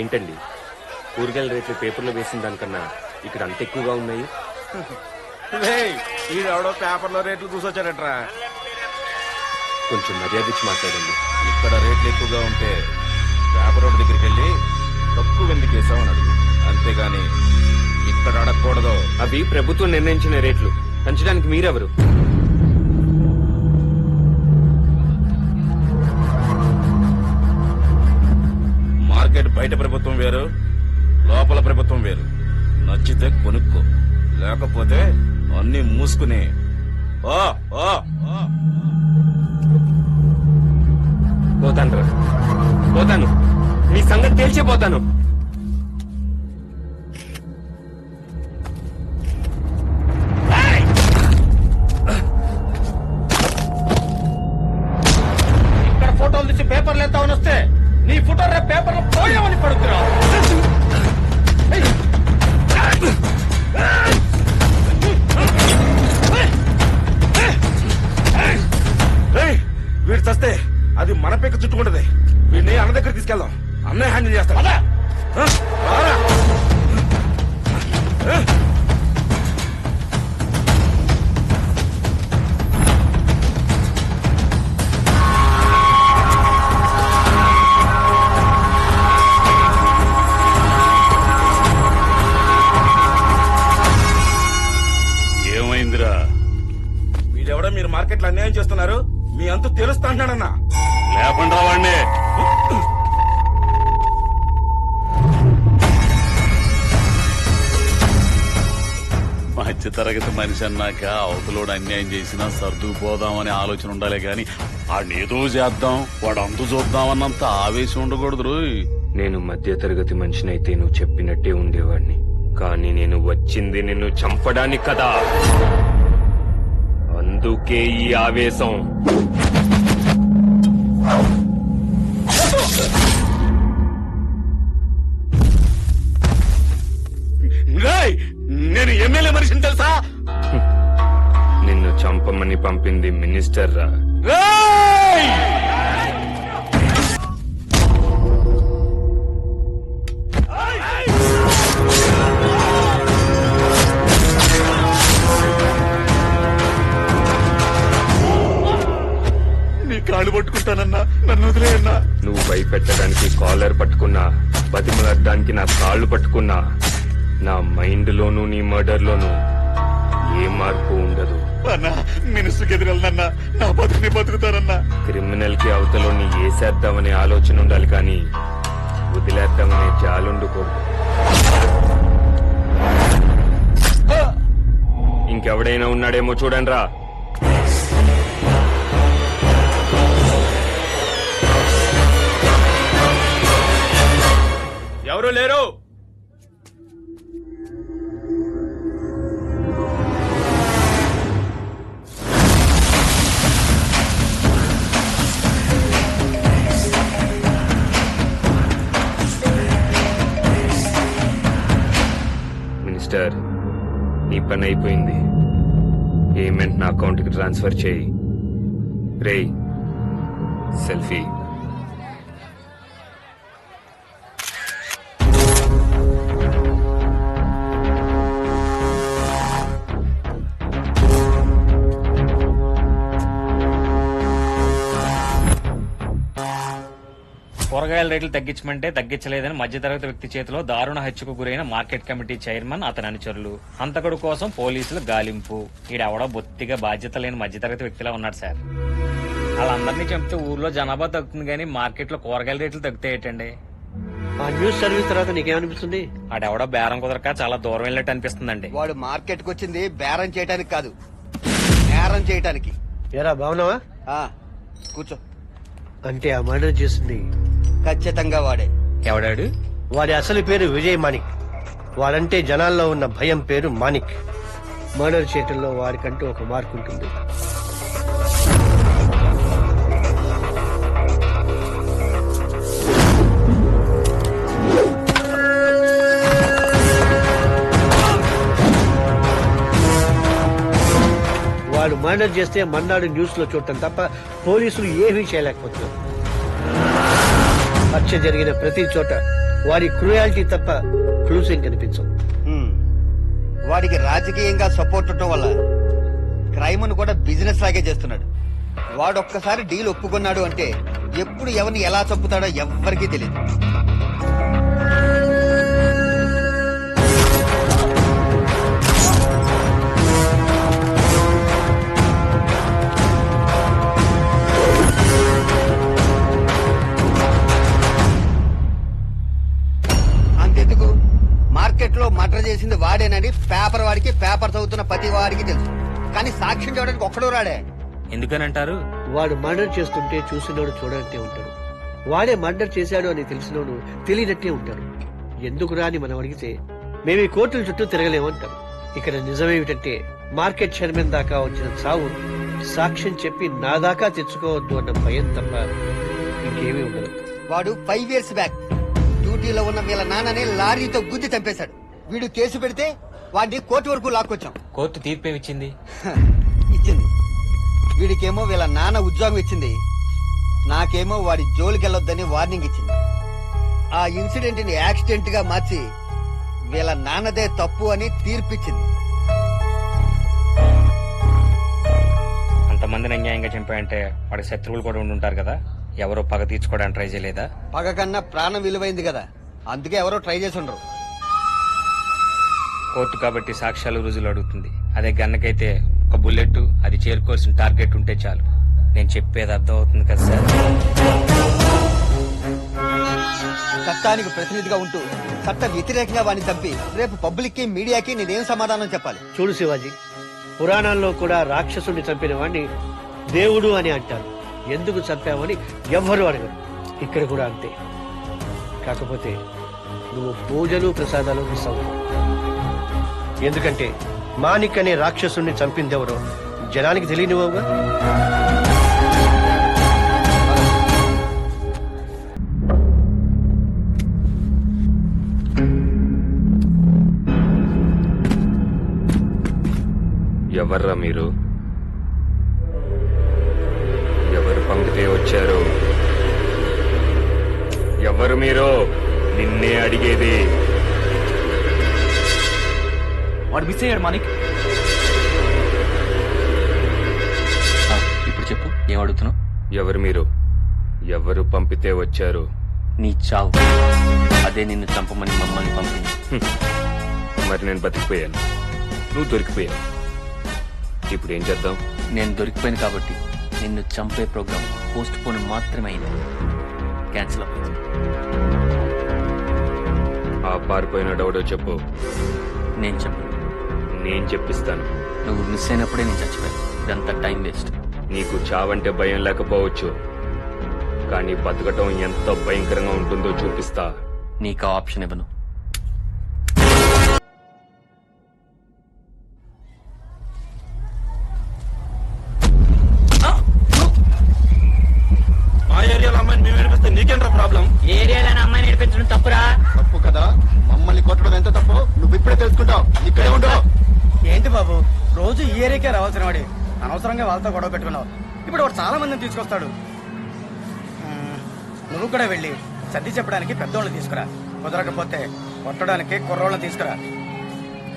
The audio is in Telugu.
ఏంటండి? కూరగాయల రేట్లు పేపర్లో వేసిన దానికన్నా ఇక్కడ అంత ఎక్కువగా ఉన్నాయి? ఈడెవడో పేపర్లో రేట్లు చూసొచ్చాడట్రా. కొంచెం మర్యాద ఇచ్చి మాట్లాడండి. ఇక్కడ రేట్లు ఎక్కువగా ఉంటే పేపర్ రోడ్డు దగ్గరికి వెళ్ళి తక్కువ ఎందుకు వేసామని అడుగు. అంతేగాని ఇక్కడ అడగకూడదు. అవి ప్రభుత్వం నిర్ణయించిన రేట్లు. పెంచడానికి మీరెవరు? మార్కెట్ బయట ప్రభుత్వం వేరు లోపల ప్రభుత్వం వేరు. నచ్చితే కొనుక్కో లేకపోతే అన్ని మూసుకుని. ఓ ఓ పోతాను పోతాను. మీ సంగతి తేల్చే హ్యాండిల్. ఆ. ఏమైందిరా? వీడెవడో మీరు మార్కెట్లో అన్యాయం చేస్తున్నారు. మీ అంతు తెలుస్తా అంటున్నాడన్నా. లేకుండా వాడిని మధ్యతరగతి మనిషి అన్నాక అవతలోడు అన్యాయం చేసినా సర్దుకుపోదామనే ఆలోచన ఉండాలి గాని వాడు ఏదో చేద్దాం వాడు అంతు చూద్దామన్నంత ఆవేశం ఉండకూడదు రోయ్. నేను మధ్యతరగతి మనిషినైతే నువ్వు చెప్పినట్టే ఉండేవాడిని. కానీ నేను వచ్చింది నిన్ను చంపడానికి కదా. అందుకే ఈ ఆవేశం. పంపింది మినిస్టర్ రా! నీ కాళ్ళు పట్టుకుంటానన్నా నన్ను వదిలేయన్నా. నువ్వు భయపెట్టడానికి కాలర్ పట్టుకున్నా బతిమలడ్డానికి నా కాళ్ళు పట్టుకున్నా నా మైండ్ లోను నీ మర్డర్ లోను ఏ మార్పు ఉండదు. అన్నా మినిస్టర్కి ఎదురెళ్ళనన్నా నా బతుకుని బతుకుతానన్నా క్రిమినల్కి అవతలోని ఏసేద్దామనే ఆలోచన ఉండాలి కానీ వదిలేద్దామనే జాలుండకూడదు ఇంకెవడైనా ఉన్నాడేమో చూడండి రా. ఎవరు లేరు? అయిపోయింది పేమెంట్ నా అకౌంట్కి ట్రాన్స్ఫర్ చేయి. రేయ్ సెల్ఫీ. కూరగాయల రేట్లు తగ్గించమంటే తగ్గించలేదని మధ్యతరగతి వ్యక్తి చేతిలో దారుణ హత్యకు గురైన మార్కెట్ కమిటీ చైర్మన్ అతని అనుచరులు. హంతకుడు కోసం పోలీసులు గాలింపు. ఈడెవడో బొత్తిగా బాధ్యత లేని మధ్యతరగతి వ్యక్తిలా ఉన్నాడు సార్. వాళ్ళందరినీ చంపితే ఊర్లో జనాభా తగ్గుతుంది కానీ మార్కెట్లో కూరగాయల రేట్లు తగ్గుతాయేటండి ఆ న్యూస్ సర్వీస్ తర్వాత నీకేమనిపిస్తుంది? ఆడెవడో బేరం కుదరక చాలా దూరం వెళ్ళినట్టు అనిపిస్తుందండి. వాడు మార్కెట్కు వచ్చింది బేరం చేయడానికి కాదు. బేరం చేయడానికి ఎరా బాగున్నావా? ఆ కూర్చో. అంటే ఆ మర్డర్ చేసింది ఖచ్చితంగా వాడే. ఎవడాడు? వాడి అసలు పేరు విజయ్ మాణిక్. వాడంటే జనాల్లో ఉన్న భయం పేరు మాణిక్. మర్డర్ చేయటంలో వాడికంటూ ఒక మార్క్ ఉంటుంది. వాడు మర్డర్ చేస్తే మన్నాడు న్యూస్లో చూడటం తప్ప పోలీసులు ఏమీ చేయలేకపోతున్నారు. హత్య జరిగిన ప్రతి చోట వాడి క్రూయాలిటీ తప్ప క్లూస్ ఏం కనిపించవు వాడికి రాజకీయంగా సపోర్ట్ ఉండటం వల్ల క్రైమ్ను కూడా బిజినెస్ లాగే చేస్తున్నాడు. వాడు ఒక్కసారి డీల్ ఒప్పుకున్నాడు అంటే ఎప్పుడు ఎవరిని ఎలా చంపుతాడో ఎవ్వరికీ తెలియదు వాడికి తెలుసు. కానీ సాక్ష్యం చూడడానికి ఒక్కడూ రాడే. ఎందుకని అంటారు వాడు మర్డర్ చేస్తుంటే చూసినోడు చూడనట్టే ఉంటాడు. వాడే మర్డర్ చేశాడు అని తెలిసినోడు తెలియనట్టే ఉంటాడు. ఎందుకు రాని మనం అడిగితే మేము ఈ కోర్టుల చుట్టూ తిరగలేమంటాం ఇక్కడ నిజమేమిటంటే మార్కెట్ చైర్మన్ దాకా వచ్చిన చావు సాక్ష్యం చెప్పి నా దాకా తెచ్చుకోవద్దు అన్న భయం తప్ప ఇంకేమీ ఉండదు. వాడు ఫైవ్ ఇయర్స్ బ్యాక్ డ్యూటీలో ఉన్న వీళ్ళ నాన్నని లారీతో గుద్ది చంపేశాడు. వీడు కేసు పెడితే వాడిని కోర్టు వరకు లాక్కొచ్చాం. కోర్టు తీర్పు ఇచ్చింది ఇచ్చింది. వీడికేమో వీళ్ళ నాన్న ఉద్యోగం ఇచ్చింది. నాకేమో వాడి జోలికి వెళ్ళొద్దని వార్నింగ్ ఇచ్చింది. ఆ ఇన్సిడెంట్ని యాక్సిడెంట్గా మార్చి వీళ్ళ నాన్నదే తప్పు అని తీర్పిచ్చింది. అంతమందిని అన్యాయంగా చంపాయంటే వాడికి శత్రువులు కూడా ఉండి ఉంటారు కదా. ఎవరో పగ తీర్చుకోవడానికి ట్రై చేయలేదా? పగ కన్నా ప్రాణం విలువైంది కదా. అందుకే ఎవరో ట్రై చేసి ఉండరు. కోర్టు కాబట్టి సాక్ష్యాలు రుజువులు అడుగుతుంది. అదే గన్నకైతే ఒక బుల్లెట్ అది చేరుకోవాల్సిన టార్గెట్ ఉంటే చాలు. నేను చెప్పేది అర్థం అవుతుంది కదా సార్? చట్టానికి ప్రతినిధిగా ఉంటూ చట్ట వ్యతిరేకంగా వాడిని చంపి రేపు పబ్లిక్కి మీడియాకి నేనేం సమాధానం చెప్పాలి? చూడు శివాజీ పురాణాల్లో కూడా రాక్షసుని చంపిన వాడిని దేవుడు అని అంటారు. ఎందుకు చంపావని ఎవ్వరు అడగరు. ఇక్కడ కూడా అంతే. కాకపోతే నువ్వు పూజలు ప్రసాదాలు మిస్ అవ్వవు ఎందుకంటే మానిక్ అనే రాక్షసుని చంపిందెవరో జనానికి తెలియనివ్వగా ఎవర్రా మీరు? ఎవరు పంపితే వచ్చారు? ఎవరు మీరు? నిన్నే అడిగేది వాడు మిస్ అయ్యాడు మానిక్ ఆ, ఇప్పుడు చెప్పు ఏం అడుగుతున్నావు? ఎవరు మీరు? ఎవరు పంపితే వచ్చారు? నీ చావు. అదే నిన్ను చంపమని మమ్మల్ని పంపింది మరి నేను బతికిపోయాను. నువ్వు దొరికిపోయావు. ఇప్పుడు ఏం చేద్దాం? నేను దొరికిపోయాను కాబట్టి నిన్ను చంపే ప్రోగ్రామ్ పోస్ట్ పోన్ మాత్రమే అయింది. క్యాన్సిల్ అవుతుంది ఆ పారిపోయిన డౌడో చెప్పు. నేను చెప్పను. నేను చెప్పిస్తాను. నువ్వు మిస్ అయినప్పుడే నేను చచ్చిపోయాను. ఇదంతా టైం వేస్ట్ నీకు చావంటే భయం లేకపోవచ్చు. కానీ బతకటం ఎంత భయంకరంగా ఉంటుందో చూపిస్తా. నీకు ఆ ఆప్షన్ ఇవ్వను. మా ఏరియాలో అమ్మాయిని మేము నీకేంట్రా ప్రాబ్లం ఏరియాలో అమ్మాయి నేర్పించడం తప్పురా? తప్పు కదా. మమ్మల్ని కొట్టడం ఎంత తప్పు? నువ్వు ఇప్పుడే తెలుసుకుంటావు. ఇక్కడే ఉండవు ఏంటి బాబు? రోజు ఈ ఏరియాకే రావాల్సిన వాడి. అనవసరంగా వాళ్ళతో గొడవ పెట్టుకున్నావు. ఇప్పుడు వాడు చాలా మందిని తీసుకొస్తాడు. నువ్వు కూడా వెళ్ళి సర్ది చెప్పడానికి పెద్దోళ్ళు తీసుకురా. కుదరకపోతే కొట్టడానికి కుర్రోళ్ళని తీసుకురా.